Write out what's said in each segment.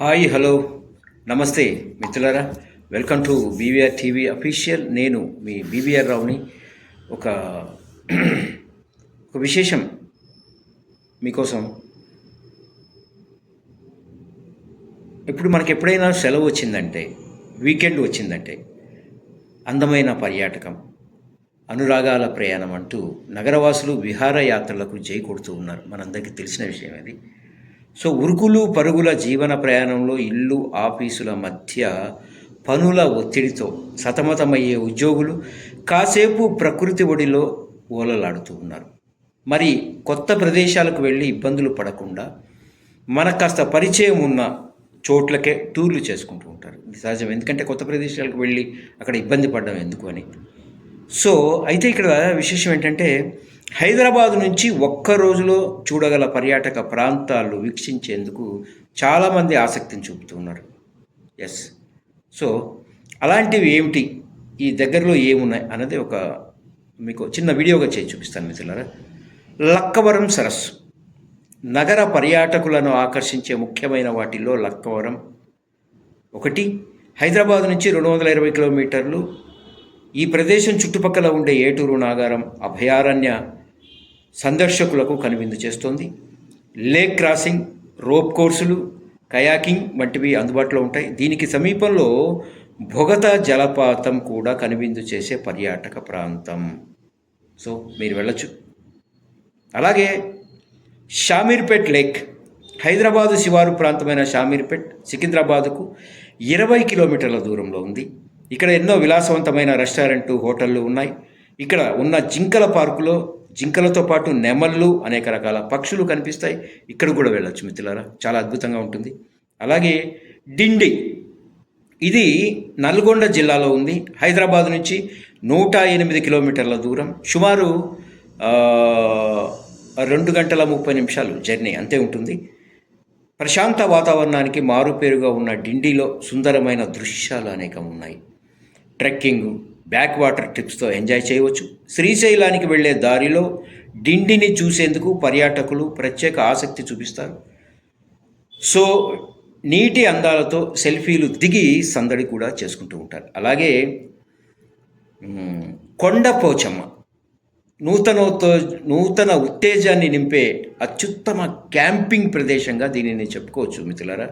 Hi hello. నమస్తే మిత్రులారా. Welcome to BVR TV official. నేను మీ బీవీఆర్ రావుని. ఒక ఒక విశేషం మీకోసం. ఇప్పుడు మనకి ఎప్పుడైనా సెలవు వచ్చిందంటే వీకెండ్ వచ్చిందంటే అందమైన పర్యాటకం అనురాగాల ప్రయాణం అంటూ నగరవాసులు విహారయాత్రలకు జై కొడుతూ ఉన్నారు. మనందరికీ తెలిసిన విషయం అది. సో ఉరుకులు పరుగుల జీవన ప్రయాణంలో ఇల్లు ఆఫీసుల మధ్య పనుల ఒత్తిడితో సతమతమయ్యే ఉద్యోగులు కాసేపు ప్రకృతి ఒడిలో ఓలలాడుతూ ఉన్నారు. మరి కొత్త ప్రదేశాలకు వెళ్ళి ఇబ్బందులు పడకుండా మనకు కాస్త పరిచయం ఉన్న చోట్లకే టూర్లు చేసుకుంటూ ఉంటారు. ఇది సహజం. ఎందుకంటే కొత్త ప్రదేశాలకు వెళ్ళి అక్కడ ఇబ్బంది పడడం ఎందుకు అని? సో అయితే ఇక్కడ విశేషం ఏంటంటే హైదరాబాద్ నుంచి ఒక్క రోజులో చూడగల పర్యాటక ప్రాంతాలు వీక్షించేందుకు చాలామంది ఆసక్తిని చూపుతున్నారు. ఎస్ సో అలాంటివి ఏమిటి? ఈ దగ్గరలో ఏమున్నాయి అన్నది ఒక మీకు చిన్న వీడియోగా చేసి చూపిస్తాను మిత్రులారా. లక్కవరం సరస్సు. నగర పర్యాటకులను ఆకర్షించే ముఖ్యమైన వాటిల్లో లక్కవరం ఒకటి. హైదరాబాద్ నుంచి రెండు వందల ఇరవై కిలోమీటర్లు. ఈ ప్రదేశం చుట్టుపక్కల ఉండే ఏటూరు నాగారం అభయారణ్య సందర్శకులకు కనువిందు చేస్తోంది. లేక్ క్రాసింగ్ రోప్ కోర్సులు కయాకింగ్ వంటివి అందుబాటులో ఉంటాయి. దీనికి సమీపంలో భొగత జలపాతం కూడా కనువిందు చేసే పర్యాటక ప్రాంతం. సో మీరు వెళ్ళొచ్చు. అలాగే షామీర్పేట్ లేక్ హైదరాబాదు శివారు ప్రాంతమైన షామీర్పేట్ సికింద్రాబాదుకు ఇరవై కిలోమీటర్ల దూరంలో ఉంది. ఇక్కడ ఎన్నో విలాసవంతమైన రెస్టారెంట్లు హోటళ్ళు ఉన్నాయి. ఇక్కడ ఉన్న జింకల పార్కులో జింకలతో పాటు నెమళ్ళు అనేక రకాల పక్షులు కనిపిస్తాయి. ఇక్కడ కూడా వెళ్ళొచ్చు మిత్రులారా. చాలా అద్భుతంగా ఉంటుంది. అలాగే డిండి. ఇది నల్గొండ జిల్లాలో ఉంది. హైదరాబాద్ నుంచి నూట ఎనిమిది కిలోమీటర్ల దూరం. సుమారు రెండు గంటల ముప్పై నిమిషాలు జర్నీ అంతే ఉంటుంది. ప్రశాంత వాతావరణానికి మారుపేరుగా ఉన్న డిండిలో సుందరమైన దృశ్యాలు అనేకం ఉన్నాయి. ట్రెక్కింగ్ బ్యాక్ వాటర్ ట్రిప్స్తో ఎంజాయ్ చేయవచ్చు. శ్రీశైలానికి వెళ్ళే దారిలో డిండిని చూసేందుకు పర్యాటకులు ప్రత్యేక ఆసక్తి చూపిస్తారు. సో నీటి అందాలతో సెల్ఫీలు దిగి సందడి కూడా చేసుకుంటూ ఉంటారు. అలాగే కొండ పోచమ్మ నూతనోత్తో నూతన ఉత్తేజాన్ని నింపే అత్యుత్తమ క్యాంపింగ్ ప్రదేశంగా దీనిని చెప్పుకోవచ్చు మిత్రులారా.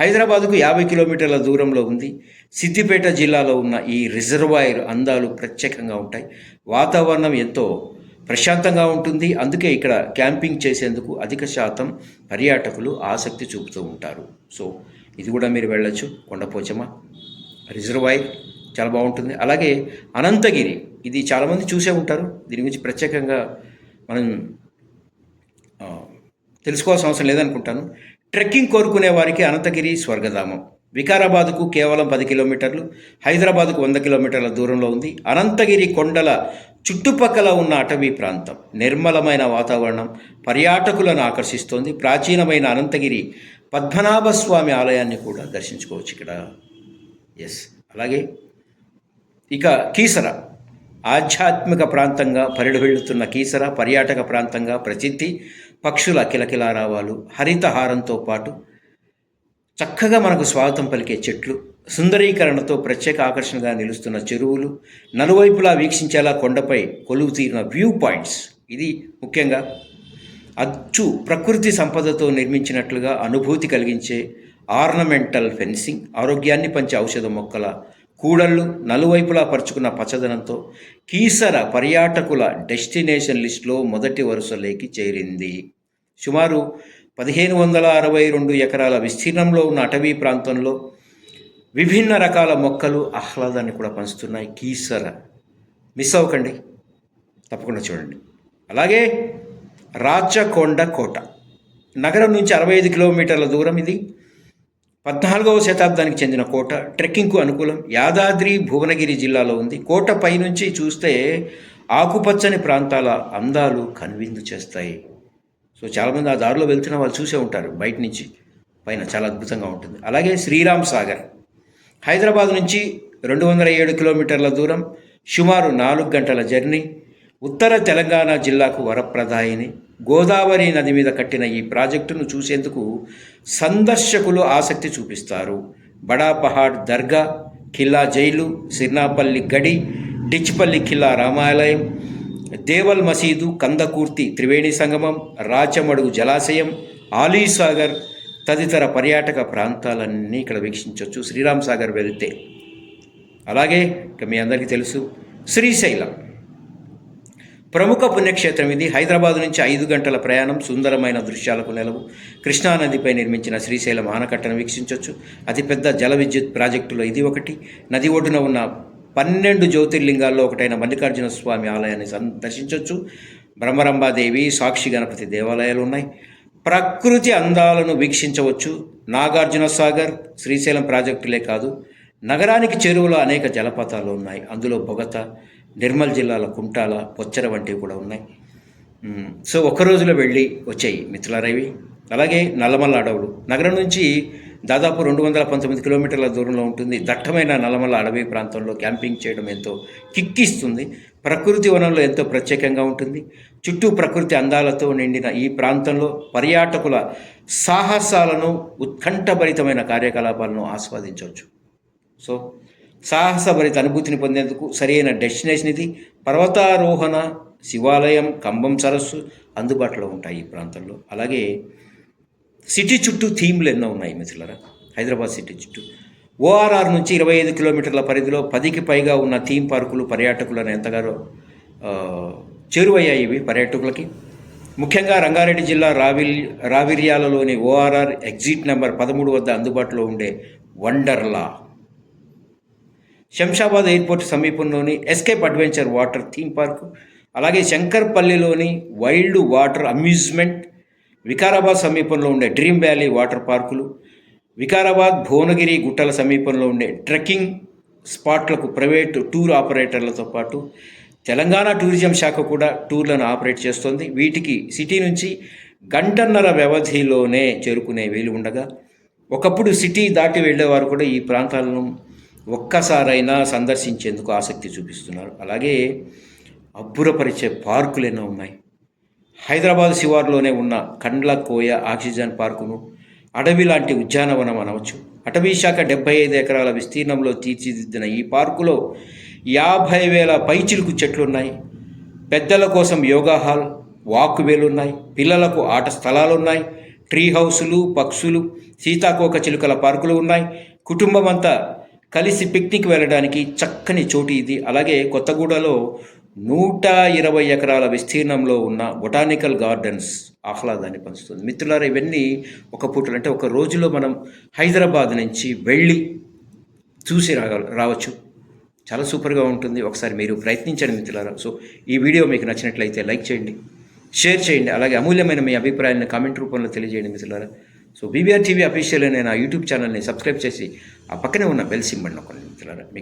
హైదరాబాద్కు యాభై కిలోమీటర్ల దూరంలో ఉంది. సిద్దిపేట జిల్లాలో ఉన్న ఈ రిజర్వాయర్ అందాలు ప్రత్యేకంగా ఉంటాయి. వాతావరణం ఎంతో ప్రశాంతంగా ఉంటుంది. అందుకే ఇక్కడ క్యాంపింగ్ చేసేందుకు అధిక శాతం పర్యాటకులు ఆసక్తి చూపుతూ ఉంటారు. సో ఇది కూడా మీరు వెళ్ళొచ్చు. కొండపోచమ్మ రిజర్వాయర్. చాలా బాగుంటుంది. అలాగే అనంతగిరి ఇది చాలామంది చూసే ఉంటారు. దీని గురించి ప్రత్యేకంగా మనం తెలుసుకోవాల్సిన అవసరం లేదనుకుంటాను. ట్రెక్కింగ్ కోరుకునే వారికి అనంతగిరి స్వర్గధామం. వికారాబాద్కు కేవలం పది కిలోమీటర్లు హైదరాబాద్కు వంద కిలోమీటర్ల దూరంలో ఉంది. అనంతగిరి కొండల చుట్టుపక్కల ఉన్న అటవీ ప్రాంతం. నిర్మలమైన వాతావరణం పర్యాటకులను ఆకర్షిస్తోంది. ప్రాచీనమైన అనంతగిరి పద్మనాభ స్వామి ఆలయాన్ని కూడా దర్శించుకోవచ్చు ఇక్కడ. ఎస్ అలాగే ఇక కీసర. ఆధ్యాత్మిక ప్రాంతంగా పరిడవెళ్తున్న కీసర పర్యాటక ప్రాంతంగా ప్రసిద్ధి పక్షుల కిలకిలారావాలు హరితహారంతో పాటు చక్కగా మనకు స్వాగతం పలికే చెట్లు సుందరీకరణతో ప్రత్యేక ఆకర్షణగా నిలుస్తున్న చెరువులు నలువైపులా వీక్షించేలా కొండపై కొలువు తీరిన వ్యూ పాయింట్స్. ఇది ముఖ్యంగా అచ్చు ప్రకృతి సంపదతో నిర్మించినట్లుగా అనుభూతి కలిగించే ఆర్నమెంటల్ ఫెన్సింగ్ ఆరోగ్యాన్ని పంచే ఔషధ మొక్కల కూడళ్ళు నలువైపులా పరుచుకున్న పచ్చదనంతో కీసర పర్యాటకుల డెస్టినేషన్ లిస్టులో మొదటి వరుసలోకి చేరింది. సుమారు పదిహేను వందల అరవై రెండు ఎకరాల విస్తీర్ణంలో ఉన్న అటవీ ప్రాంతంలో విభిన్న రకాల మొక్కలు ఆహ్లాదాన్ని కూడా పంచుతున్నాయి. కీసర. మిస్ అవ్వకండి. తప్పకుండా చూడండి. అలాగే రాచకొండ కోట. నగరం నుంచి అరవై ఐదు కిలోమీటర్ల దూరం ఇది. పద్నాలుగవ శతాబ్దానికి చెందిన కోట ట్రెక్కింగ్కు అనుకూలం. యాదాద్రి భువనగిరి జిల్లాలో ఉంది. కోట పైనుంచి చూస్తే ఆకుపచ్చని ప్రాంతాల అందాలు కనువిందు చేస్తాయి. సో చాలామంది ఆ దారిలో వెళ్తున్న వాళ్ళు చూసే ఉంటారు బయట నుంచి. పైన చాలా అద్భుతంగా ఉంటుంది. అలాగే శ్రీరామ్ సాగర్. హైదరాబాద్ నుంచి రెండు వందల ఏడు కిలోమీటర్ల దూరం. సుమారు నాలుగు గంటల జర్నీ. ఉత్తర తెలంగాణ జిల్లాకు వరప్రదాయిని గోదావరి నది మీద కట్టిన ఈ ప్రాజెక్టును చూసేందుకు సందర్శకులు ఆసక్తి చూపిస్తారు. బడాపహాడ్ దర్గా ఖిల్లా జైలు సిర్నాపల్లి గడి డిచ్పల్లి ఖిల్లా రామాలయం దేవల్ మసీదు కందకూర్తి త్రివేణి సంగమం రాచమడుగు జలాశయం ఆలీసాగర్ తదితర పర్యాటక ప్రాంతాలన్నీ ఇక్కడ వీక్షించవచ్చు శ్రీరామ్ సాగర్ వెళితే. అలాగే ఇక మీ అందరికీ తెలుసు శ్రీశైలం. ప్రముఖ పుణ్యక్షేత్రం ఇది. హైదరాబాద్ నుంచి ఐదు గంటల ప్రయాణం సుందరమైన దృశ్యాలకు నెలవు. కృష్ణానదిపై నిర్మించిన శ్రీశైలం ఆనకట్టను వీక్షించవచ్చు అతిపెద్ద జల విద్యుత్ ప్రాజెక్టులో ఇది ఒకటి. నది ఒడ్డున ఉన్న పన్నెండు జ్యోతిర్లింగాల్లో ఒకటైన మల్లికార్జున స్వామి ఆలయాన్ని సందర్శించవచ్చు బ్రహ్మరంభాదేవి సాక్షి గణపతి దేవాలయాలు ఉన్నాయి. ప్రకృతి అందాలను వీక్షించవచ్చు. నాగార్జున సాగర్ శ్రీశైలం ప్రాజెక్టులే కాదు. నగరానికి చెరువులో అనేక జలపాతాలు ఉన్నాయి. అందులో బొగత నిర్మల్ జిల్లాల కుంటాల పొచ్చర వంటివి కూడా ఉన్నాయి. సో ఒక రోజులో వెళ్ళి వచ్చాయి మిత్రులారవి అలాగే నల్లమల్ల అడవులు. నగరం నుంచి దాదాపు రెండు వందల పంతొమ్మిది కిలోమీటర్ల దూరంలో ఉంటుంది. దట్టమైన నల్లమల్ల అడవి ప్రాంతంలో క్యాంపింగ్ చేయడం ఎంతో కిక్కిస్తుంది. ప్రకృతి వనంలో ఎంతో ప్రత్యేకంగా ఉంటుంది. చుట్టూ ప్రకృతి అందాలతో నిండిన ఈ ప్రాంతంలో పర్యాటకుల సాహసాలను ఉత్కంఠభరితమైన కార్యకలాపాలను ఆస్వాదించవచ్చు. సో సాహసభరిత అనుభూతిని పొందేందుకు సరైన డెస్టినేషన్ ఇది. పర్వతారోహణ శివాలయం కంబం సరస్సు అందుబాటులో ఉంటాయి ఈ ప్రాంతంలో. అలాగే సిటీ చుట్టూ థీమ్లు ఎన్నో ఉన్నాయి మిత్రులరా. హైదరాబాద్ సిటీ చుట్టూ. ఓఆర్ఆర్ నుంచి ఇరవై ఐదు కిలోమీటర్ల పరిధిలో పదికి పైగా ఉన్న థీమ్ పార్కులు పర్యాటకులను ఎంతగానో చేరువయ్యాయి ఇవి పర్యాటకులకి. ముఖ్యంగా రంగారెడ్డి జిల్లా రావిల్ రావిర్యాలలోని ఓఆర్ఆర్ ఎగ్జిట్ నెంబర్ పదమూడు వద్ద అందుబాటులో ఉండే వండర్లా. శంషాబాద్ ఎయిర్పోర్ట్ సమీపంలోని escape adventure water theme park అలాగే శంకర్పల్లిలోని వైల్డ్ వాటర్ అమ్యూజ్మెంట్ వికారాబాద్ సమీపంలో ఉండే డ్రీమ్ వ్యాలీ వాటర్ పార్కులు వికారాబాద్ భువనగిరి గుట్టల సమీపంలో ఉండే ట్రెక్కింగ్ స్పాట్లకు ప్రైవేట్ టూర్ ఆపరేటర్లతో పాటు తెలంగాణ టూరిజం శాఖ కూడా టూర్లను ఆపరేట్ చేస్తోంది. వీటికి సిటీ నుంచి గంటన్నర వ్యవధిలోనే చేరుకునే వీలు ఉండగా ఒకప్పుడు సిటీ దాటి వెళ్ళేవారు కూడా ఈ ప్రాంతాలను ఒక్కసారైనా సందర్శించేందుకు ఆసక్తి చూపిస్తున్నారు. అలాగే అబ్బురపరిచే పార్కులు ఎన్నో ఉన్నాయి. హైదరాబాద్ శివార్లోనే ఉన్న కండ్ల కోయ ఆక్సిజన్ పార్కును అడవి లాంటి ఉద్యానవనం అనవచ్చు. అటవీ శాఖ డెబ్బై ఐదు ఎకరాల విస్తీర్ణంలో తీర్చిదిద్దిన ఈ పార్కులో యాభై వేల పైచిలుకు చెట్లున్నాయి. పెద్దల కోసం యోగా హాల్ వాక్ ఉన్నాయి పిల్లలకు ఆట స్థలాలు ఉన్నాయి ట్రీ హౌసులు పక్షులు సీతాకోక చిలుకల పార్కులు ఉన్నాయి. కుటుంబం అంతా కలిసి పిక్నిక్ వెళ్ళడానికి చక్కని చోటు ఇది. అలాగే కొత్తగూడలో నూట ఇరవై ఎకరాల విస్తీర్ణంలో ఉన్న బొటానికల్ గార్డెన్స్ ఆహ్లాదాన్ని పంచుతుంది. మిత్రులారా ఇవన్నీ ఒక పూటలు అంటే ఒక రోజులో మనం హైదరాబాద్ నుంచి వెళ్ళి చూసి రాగల రావచ్చు. చాలా సూపర్గా ఉంటుంది. ఒకసారి మీరు ప్రయత్నించండి మిత్రులారా. సో ఈ వీడియో మీకు నచ్చినట్లయితే లైక్ చేయండి షేర్ చేయండి అలాగే అమూల్యమైన మీ అభిప్రాయాన్ని కామెంట్ రూపంలో తెలియజేయండి మిత్రులారా. సో బీబీఆర్ టీవీ అఫీషియల్ అనే నా యూట్యూబ్ ఛానల్ని సబ్స్క్రైబ్ చేసి ఆ పక్కనే ఉన్న బెల్ సింబల్ నొక్కండి మిత్రులారా మీకు